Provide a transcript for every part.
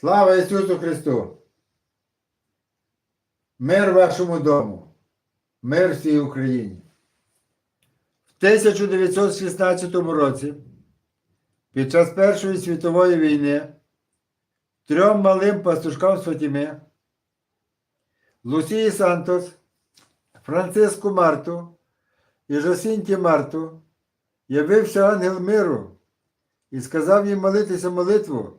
Слава Ісусу Христу! Мир вашому дому, мир всій Україні. В 1916 році, під час Першої світової війни, трьом малим пастушкам з Лусії Сантос, Франциску Марту і Жосінті Марту явився ангел миру і сказав їм молитися молитву,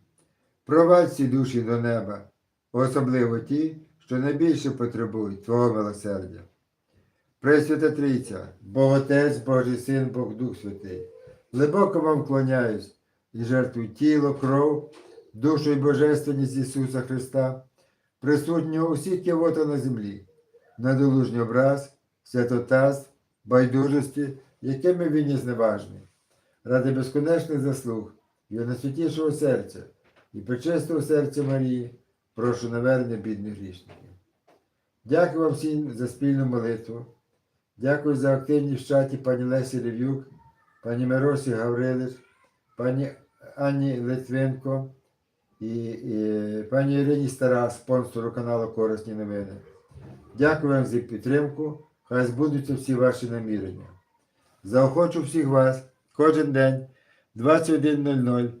Провадь ці душі до неба, особливо ті, що найбільше потребують Твого милосердя. Пресвята Трійця, Бог Отець, Божий Син, Бог Дух Святий, глибоко вам вклоняюсь і жертвую тіло, кров, душу і божественність Ісуса Христа, присутнього усіх кивота на землі, надолужній образ, святотаз, байдужості, якими він є зневажний, ради безконечних заслуг Його найсвятішого серця і причистого серця Марії, прошу навернення бідних грішників. Дякую вам всім за спільну молитву. Дякую за активність в чаті пані Лесі Лев'юк, пані Миросі Гаврилич, пані Анні Литвинко і, і пані Ірині Стара, спонсору каналу Корисні новини. Дякую вам за підтримку. Хай збудуться всі ваші намірення. Заохочу всіх вас кожен день 21.00